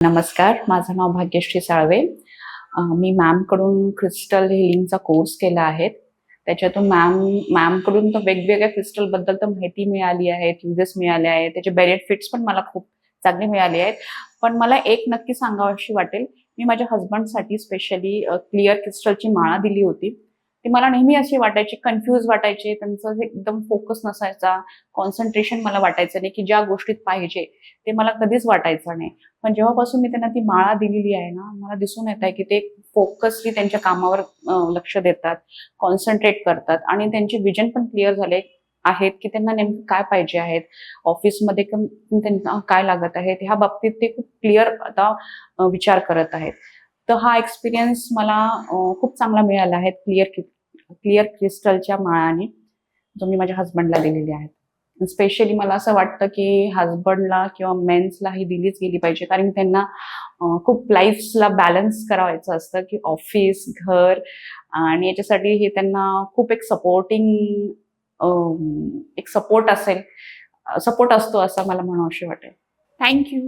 नमस्कार माझं नाव भाग्यश्री साळवे. मी मॅमकडून क्रिस्टल हिलिंगचा कोर्स केला आहे. त्याच्यातून मॅम मॅमकडून तर वेगवेगळ्या क्रिस्टलबद्दल तर माहिती मिळाली आहे युजेस मिळाले आहेत त्याचे बेनिफिट्स पण मला खूप चांगले मिळाले आहेत. पण मला एक नक्की सांगावीशी वाटेल मी माझ्या हजबंडसाठी स्पेशली क्लिअर क्रिस्टलची माळा दिली होती. ती मला नेहमी अशी वाटायची कन्फ्यूज वाटायचे त्यांचं एकदम फोकस नसायचा. कॉन्सन्ट्रेशन मला वाटायचं नाही की ज्या गोष्टीत पाहिजे ते मला कधीच वाटायचं नाही. पण जेव्हापासून मी त्यांना ती माळा दिलेली आहे ना मला दिसून येत आहे की ते फोकसली त्यांच्या कामावर लक्ष देतात कॉन्सन्ट्रेट करतात आणि त्यांचे विजन पण क्लिअर झाले आहेत की त्यांना नेमकं काय पाहिजे आहेत ऑफिसमध्ये त्यांना काय लागत आहे ह्या बाबतीत ते खूप क्लिअर आता विचार करत आहेत. तर हा एक्सपिरियन्स मला खूप चांगला मिळाला आहे क्लिअर क्लिअर क्रिस्टलच्या माळाने जो मी माझ्या हस्बंडला दिलेली आहेत. स्पेशली मला असं वाटतं की हजबंडला किंवा मेन्सला ही दिलीच गेली पाहिजे कारण त्यांना खूप लाईफला बॅलन्स करावायचं असतं की ऑफिस घर आणि याच्यासाठी हे त्यांना खूप एक सपोर्टिंग एक सपोर्ट असेल सपोर्ट असतो असं मला म्हणावंशी वाटेल. थँक्यू